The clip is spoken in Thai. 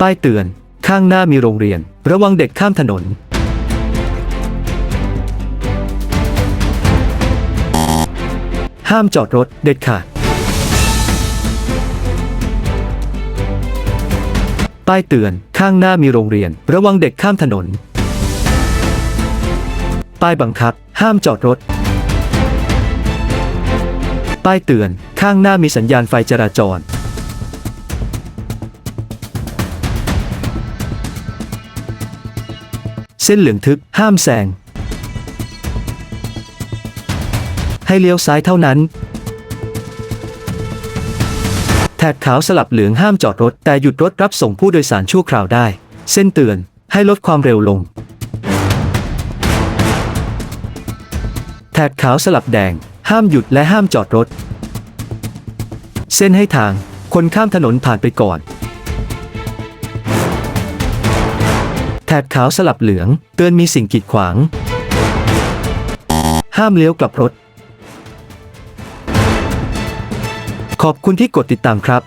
ป้ายเตือน ข้างหน้ามีโรงเรียน ระวังเด็กข้ามถนน ห้ามจอดรถเด็ดขาด ป้ายเตือน ข้างหน้ามีโรงเรียน ระวังเด็กข้ามถนน ป้ายบังคับ ห้ามจอดรถ ป้ายเตือน ข้างหน้ามีสัญญาณไฟจราจร เส้นเหลืองทึบห้ามแซง ให้เลี้ยวซ้ายเท่านั้น แถบขาวสลับเหลืองห้ามจอดรถ แต่หยุดรถรับส่งผู้โดยสารชั่วคราวได้ เส้นเตือนให้ลดความเร็วลง แถบขาวสลับแดง ห้ามหยุดและห้ามจอดรถ เส้นให้ทาง คนข้ามถนนผ่านไปก่อน แถบขาวสลับเหลือง เตือนมีสิ่งกีดขวาง ห้ามเลี้ยวกลับรถ ขอบคุณที่กดติดตามครับ